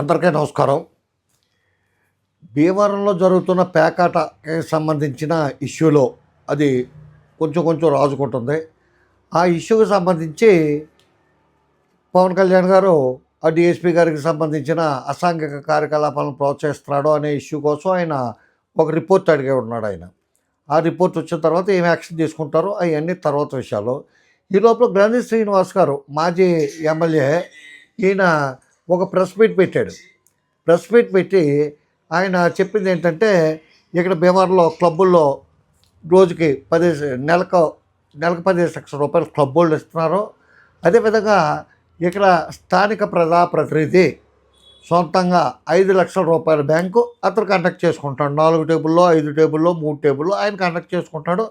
అందరికీ నమస్కారం. భీమవరంలో జరుగుతున్న పేకాటకి సంబంధించిన ఇష్యూలో అది కొంచెం కొంచెం రాజుకుంటుంది ఆ ఇష్యూకి సంబంధించి పవన్ కళ్యాణ్ గారు ఆ డిఎస్పీ గారికి సంబంధించిన అసాంఘిక కార్యకలాపాలను ప్రోత్సహిస్తున్నాడు అనే ఇష్యూ కోసం ఆయన ఒక రిపోర్ట్ అడిగే ఉన్నాడు ఆయన. ఆ రిపోర్ట్ వచ్చిన తర్వాత ఏం యాక్షన్ తీసుకుంటారో అవన్నీ తర్వాత విషయాలు. ఈ లోపల గ్రంథి శ్రీనివాస్ గారు మాజీ ఎమ్మెల్యే ఈయన ఒక ప్రెస్ మీట్ పెట్టాడు. ప్రెస్ మీట్ పెట్టి ఆయన చెప్పింది ఏంటంటే ఇక్కడ భీమవరంలో క్లబ్బుల్లో రోజుకి పది నెలకు నెలకు పదిహేను లక్షల రూపాయలు క్లబ్ వాళ్ళు ఇస్తున్నారు అదేవిధంగా ఇక్కడ స్థానిక ప్రజాప్రతినిధి సొంతంగా ఐదు లక్షల రూపాయల బ్యాంకు అతను కండక్ట్ చేసుకుంటాడు. నాలుగు టేబుల్లో ఐదు టేబుల్లో మూడు టేబుల్లో ఆయన కండక్ట్ చేసుకుంటాడు.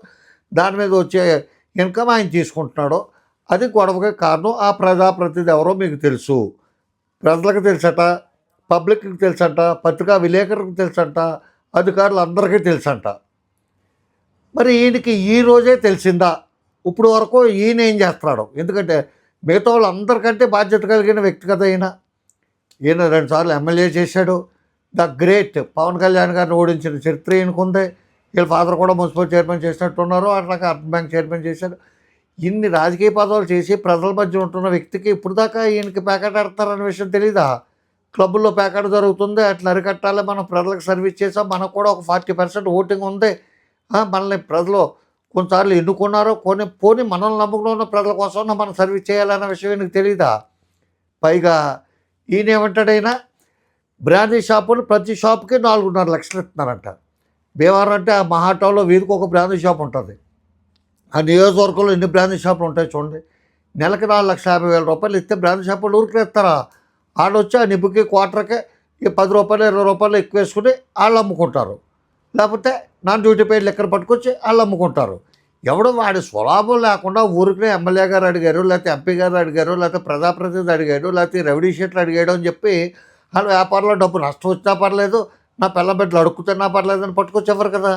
దాని మీద వచ్చే ఇన్కమ్ ఆయన తీసుకుంటున్నాడు. అది గొడవకి కారణం ఆ ప్రజాప్రతినిధి ఎవరో మీకు తెలుసు. ప్రజలకు తెలుసట పబ్లిక్కి తెలుసంట పత్రికా విలేకరులకు తెలుసంట అధికారులు అందరికీ తెలుసంట. మరి ఈయనకి ఈ రోజే తెలిసిందా? ఇప్పుడు వరకు ఈయన ఏం చేస్తున్నాడు? ఎందుకంటే మిగతా వాళ్ళందరికంటే బాధ్యత కలిగిన వ్యక్తి కదా ఈయన. ఈయన రెండుసార్లు ఎమ్మెల్యే చేశాడు. ద గ్రేట్ పవన్ కళ్యాణ్ గారిని ఓడించిన చరిత్ర ఈయనకుంది. వీళ్ళ ఫాదర్ కూడా మున్సిపల్ చైర్మన్ చేసినట్టున్నారు. అట్లాగే అర్బన్ బ్యాంక్ చైర్మన్ చేశాడు. ఇన్ని రాజకీయ పదవులు చేసి ప్రజల మధ్య ఉంటున్న వ్యక్తికి ఇప్పుడు దాకా ఈయనకి ప్యాకెట్ ఆడతారనే విషయం తెలీదా? క్లబ్బుల్లో ప్యాకెట్ జరుగుతుంది అట్లా అరికట్టాలి మనం ప్రజలకు సర్వీస్ చేసాం మనకు కూడా ఒక ఫార్టీ పర్సెంట్ ఓటింగ్ ఉంది. మనల్ని ప్రజలు కొన్నిసార్లు ఎన్నుకున్నారు కొన్ని పోని మనల్ని నమ్ముకుని ఉన్న ప్రజల కోసం మనం సర్వీస్ చేయాలన్న విషయం ఈయనకి తెలీదా? పైగా ఈయన ఏమంటాడైనా బ్రాండీ షాపులు ప్రతి షాప్కి నాలుగున్నర లక్షలు ఇస్తున్నారంట. భీమవరం అంటే ఆ మహాటోలో వీధికి ఒక బ్రాండీ షాప్ ఉంటుంది. ఆ నియోజకవర్గంలో ఎన్ని బ్రాండీ షాపులు ఉంటాయి చూడండి. నెలకి నాలుగు లక్షల యాభై వేల రూపాయలు ఇస్తే బ్రాంచ్ షాపులు ఊరికి ఇస్తారా? వాళ్ళు ఆ నిప్పుకి క్వార్టర్కి ఈ పది రూపాయలు ఇరవై రూపాయలు ఎక్కువ వేసుకుని వాళ్ళు అమ్ముకుంటారు. లేకపోతే నాన్ డ్యూటీ పేడ్ లెక్కన పట్టుకొచ్చి వాళ్ళు అమ్ముకుంటారు. ఎవడు వాడి స్వలాభం లేకుండా ఊరికే ఎమ్మెల్యే గారు అడిగారు లేకపోతే ఎంపీ గారు అడిగారు లేకపోతే ప్రజాప్రతినిధి అడిగాడు లేకపోతే రెవెన్యూ షీట్లు అడిగాడు అని చెప్పి వాళ్ళ వ్యాపారంలో డబ్బు నష్టం వచ్చినా పర్లేదు నా పిల్ల బిడ్డలు అడుక్కుతున్నా పర్లేదు అని పట్టుకొచ్చేవారు కదా.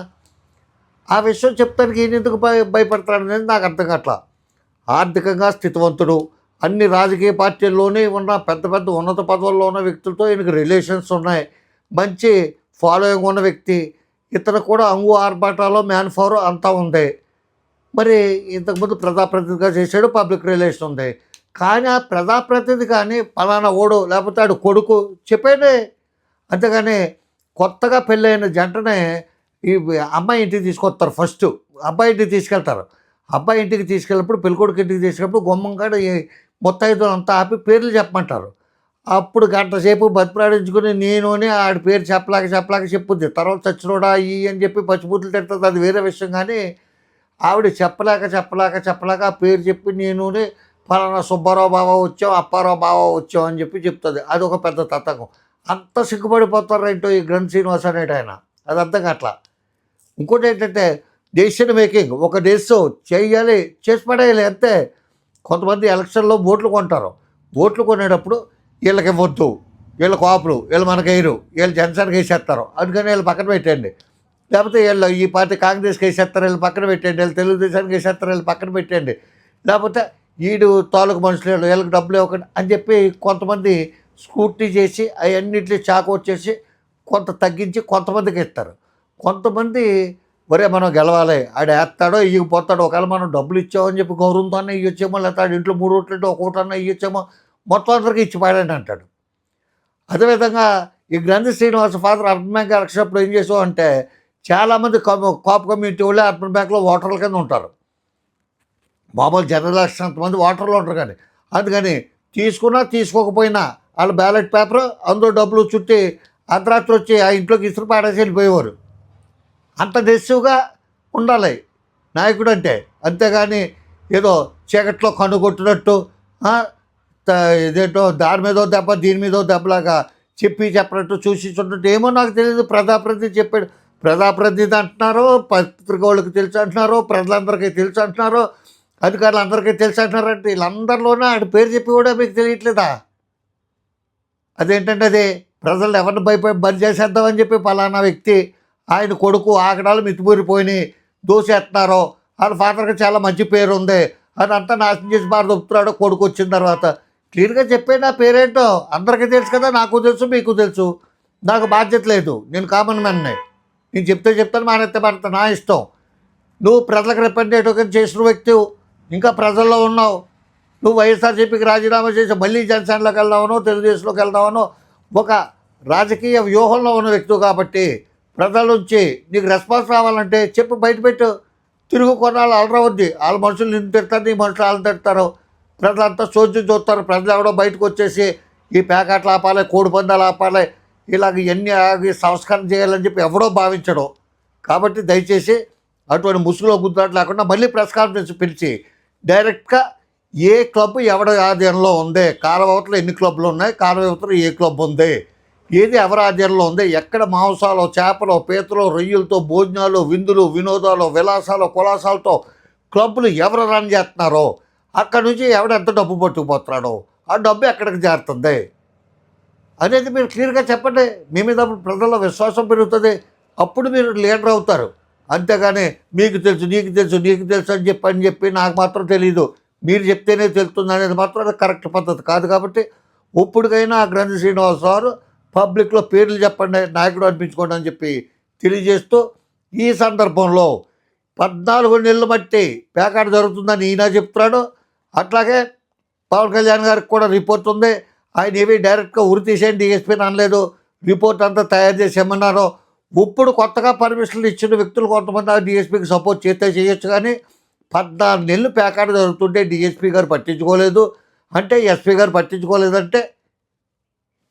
ఆ విషయం చెప్తానికి ఈయన ఎందుకు భయ భయపడతాడు అనేది నాకు అర్థం కావట్లా. ఆర్థికంగా స్థితివంతుడు. అన్ని రాజకీయ పార్టీల్లోనే ఉన్న పెద్ద పెద్ద ఉన్నత పదవుల్లో ఉన్న వ్యక్తులతో ఈయనకి రిలేషన్స్ ఉన్నాయి. మంచి ఫాలోయింగ్ ఉన్న వ్యక్తి. ఇతను కూడా అంగు ఆర్భాటాలో మ్యాన్ ఫవర్ అంతా ఉంది. మరి ఇంతకుముందు ప్రజాప్రతినిధిగా చేశాడు పబ్లిక్ రిలేషన్ ఉంది. కానీ ఆ ప్రజాప్రతినిధి కానీ పలానా ఓడు లేకపోతే ఆడు కొడుకు చెప్పాడే అంతేగాని కొత్తగా పెళ్ళైన జంటనే ఈ అమ్మాయి ఇంటికి తీసుకొస్తారు ఫస్ట్. అబ్బాయి ఇంటికి తీసుకెళ్తారు. అబ్బాయి ఇంటికి తీసుకెళ్ళినప్పుడు పెళ్ళికొడుకు ఇంటికి తీసుకెళ్ళినప్పుడు గుమ్మం కాడ ఈ అంతా ఆపి పేర్లు చెప్పమంటారు. అప్పుడు గంట సేపు బతిలాడించుకుని నేను ఆడి పేరు చెప్పలేక చెప్పలేక చెప్పుద్ది. తర్వాత చచ్చినోడా ఈ అని చెప్పి పచ్చిబూతులు తిడుతుంది. అది వేరే విషయం కానీ ఆవిడ చెప్పలేక చెప్పలేక చెప్పలేక ఆ పేరు చెప్పి నేను ఫలానా సుబ్బారావు బావ వచ్చాం అప్పారావు బావ వచ్చాం అని చెప్పి చెప్తుంది. అది ఒక పెద్ద తతంగం. అంత సిగ్గుపడిపోతారు ఏంటో ఈ గ్రంథ శ్రీనివాస్ అనేటి ఆయన? అది అర్థం కావట్లా? ఇంకోటి ఏంటంటే డెసిషన్ మేకింగ్ ఒక డెసిషన్ చేయాలి చేసి పడేయాలి అంతే. కొంతమంది ఎలక్షన్లో ఓట్లు కొంటారు. ఓట్లు కొనేటప్పుడు వీళ్ళకి వద్దు. వీళ్ళ కాపులు వీళ్ళు మనకేయరు వీళ్ళు జనసేనకి వేసేస్తారు. అందుకని వీళ్ళు పక్కన పెట్టండి లేకపోతే వీళ్ళు ఈ పార్టీ కాంగ్రెస్కి వేసేస్తారు. వీళ్ళు పక్కన పెట్టండి వీళ్ళు తెలుగుదేశానికి వేసేస్తారు. వీళ్ళు పక్కన పెట్టండి లేకపోతే వీడు తాలూకు మనుషులు వీళ్ళు వీళ్ళకి డబ్బులు ఇవ్వకండి అని చెప్పి కొంతమంది స్కూటీ చేసి అవన్నింటినీ చాకు వచ్చేసి కొంత తగ్గించి కొంతమందికి ఇస్తారు. కొంతమంది ఒరే మనం గెలవాలి. ఆడు వేస్తాడో ఇయ్యకపోతాడో ఒకవేళ మనం డబ్బులు ఇచ్చామని చెప్పి గౌరవంతోనే ఇవ్వచ్చేమో లేకపోతే ఇంట్లో మూడు రోట్లంటే ఒక ఇవ్వచ్చేమో మొత్తం అందరికీ ఇచ్చి పాడండి అంటాడు. అదేవిధంగా ఈ Granthi Srinivasa father urban bank election అప్పుడు ఏం చేసావు అంటే చాలామంది కాపు కమ్యూనిటీ వాళ్ళే అర్బన్ బ్యాంక్లో ఓటర్ల కింద ఉంటారు. మామూలు జనరల్ ఎలక్షన్ అంతమంది ఓటర్లు ఉంటారు కానీ అందుకని తీసుకున్నా తీసుకోకపోయినా వాళ్ళ బ్యాలెట్ పేపర్ అందులో డబ్బులు చుట్టి అర్ధరాత్రి వచ్చి ఆ ఇంట్లోకి ఇసురు పాడేసి వెళ్ళిపోయేవారు. అంత నెసివ్గా ఉండాలి. నాయకుడు అంటే అంతేగాని ఏదో చీకట్లో కనుగొట్టినట్టు ఇదేంటో దాని మీదో దెబ్బ దీని మీదో దెబ్బలాగా చెప్పి చెప్పినట్టు చూసి చూడటం ఏమో నాకు తెలియదు. ప్రజాప్రతినిధి చెప్పాడు. ప్రజాప్రతినిధి అంటున్నారు పత్రిక వాళ్ళకి తెలుసు అంటున్నారు ప్రజలందరికీ తెలుసు అంటున్నారు అధికారులు అందరికీ తెలుసు అంటున్నారంటే వీళ్ళందరిలోనే ఆడి పేరు చెప్పి కూడా మీకు తెలియట్లేదా? అదేంటంటే అది ప్రజలు ఎవరిని భయపడి బంద్ చేసేద్దామని చెప్పి పలానా వ్యక్తి ఆయన కొడుకు ఆకడాలు మితిమూరిపోయినాయి. దోసేస్తున్నారో వాళ్ళ ఫాదర్కి చాలా మంచి పేరు ఉంది అని అంతా నాశనం చేసి బాగా దొప్పుతున్నాడు కొడుకు వచ్చిన తర్వాత. క్లియర్గా చెప్పే నా పేరేంటో అందరికీ తెలుసు కదా నాకు తెలుసు మీకు తెలుసు. నాకు బాధ్యత లేదు. నేను కామన్ మ్యాన్నే. నేను చెప్తే చెప్తాను మానేస్తే మానేస్తే నా ఇష్టం. నువ్వు ప్రజలకు రిప్రజెంటేటివ్ చేసిన వ్యక్తి ఇంకా ప్రజల్లో ఉన్నావు. నువ్వు వైఎస్ఆర్సీపీకి రాజీనామా చేసి మళ్ళీ జనసేనలోకి వెళ్దామనో తెలుగుదేశంలోకి వెళ్దామనో ఒక రాజకీయ వ్యూహంలో ఉన్న వ్యక్తి కాబట్టి ప్రజల నుంచి నీకు రెస్పాన్స్ రావాలంటే చెప్పు బయట పెట్టు. తిరుగు కొన్నాళ్ళు అలరవద్ది వాళ్ళ మనుషులు నిన్ను తిడతారు నీ మనుషులు వాళ్ళని తిడతారు. ప్రజలంతా చూసి చూస్తారు. ప్రజలు ఎవడో బయటకు వచ్చేసి ఈ ప్యాకెట్లు ఆపాలి కోడి పందాలు ఆపాలి ఇలాగ ఇవన్నీ సంస్కరణ చేయాలని చెప్పి ఎవడో భావించడం. కాబట్టి దయచేసి అటువంటి ముసుగులో గుద్దాట్లు లేకుండా మళ్ళీ ప్రెస్ కాన్ఫరెన్స్ పిలిచి డైరెక్ట్గా ఏ క్లబ్ ఎవడ ఆధీనంలో ఉంది? కారవతలు ఎన్ని క్లబ్లు ఉన్నాయి? కారవతలు ఏ క్లబ్ ఉంది? ఏది ఎవరి ఆధీనంలో ఉంది? ఎక్కడ మాంసాలు చేపలు పీతలు రొయ్యలతో భోజనాలు విందులు వినోదాలు విలాసాలు కులాసాలతో క్లబ్లు ఎవరు రన్ చేస్తున్నారో? అక్కడ నుంచి ఎవడు ఎంత డబ్బు పట్టుకుపోతున్నాడో? ఆ డబ్బు ఎక్కడికి చేరుతుంది? అనేది మీరు క్లియర్గా చెప్పండి. మీ మీద అప్పుడు ప్రజల్లో విశ్వాసం పెరుగుతుంది. అప్పుడు మీరు లీడర్ అవుతారు. అంతేగాని మీకు తెలుసు నీకు తెలుసు నీకు తెలుసు అని చెప్పి అని చెప్పి నాకు మాత్రం తెలియదు మీరు చెప్తేనే తెలుస్తుంది అనేది మాత్రం అది కరెక్ట్ పద్ధతి కాదు కాబట్టి ఇప్పటికైనా ఆ గ్రంథి శ్రీనివాస్ సారు పబ్లిక్లో పేర్లు చెప్పండి నాయకుడు అనిపించుకోండి అని చెప్పి తెలియజేస్తూ ఈ సందర్భంలో పద్నాలుగు నెలలు బట్టి పేకాట జరుగుతుందని ఈయన చెప్తున్నాడు. అట్లాగే పవన్ కళ్యాణ్ గారికి కూడా రిపోర్ట్ ఉంది. ఆయన ఏవి డైరెక్ట్గా ఉరి తీసేయండి డిఎస్పీని అనలేదు. రిపోర్ట్ అంతా తయారు చేసి ఇమ్మన్నారు ఇప్పుడు కొత్తగా పర్మిషన్లు ఇచ్చిన వ్యక్తులు కొంతమంది ఆ డిఎస్పీకి సపోర్ట్ చేస్తే చేయొచ్చు కానీ పద్నాలుగు నెలలు పేకాట జరుగుతుంటే డిఎస్పీ గారు పట్టించుకోలేదు. అంటే ఎస్పీ గారు పట్టించుకోలేదంటే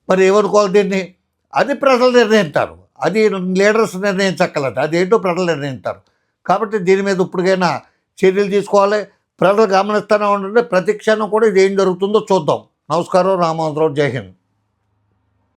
మరి ఏమనుకోవాలి దీన్ని? అది ప్రజలు నిర్ణయిస్తారు. అది లీడర్స్ నిర్ణయించక్కలేదు అదేంటో ప్రజలు నిర్ణయిస్తారు. కాబట్టి దీని మీద ఇప్పటికైనా చర్యలు తీసుకోవాలి. ప్రజలు గమనిస్తూనే ఉండండి. ప్రతి క్షణం కూడా ఇది ఏం జరుగుతుందో చూద్దాం. నమస్కారం. రామోదరావు జై హింద్.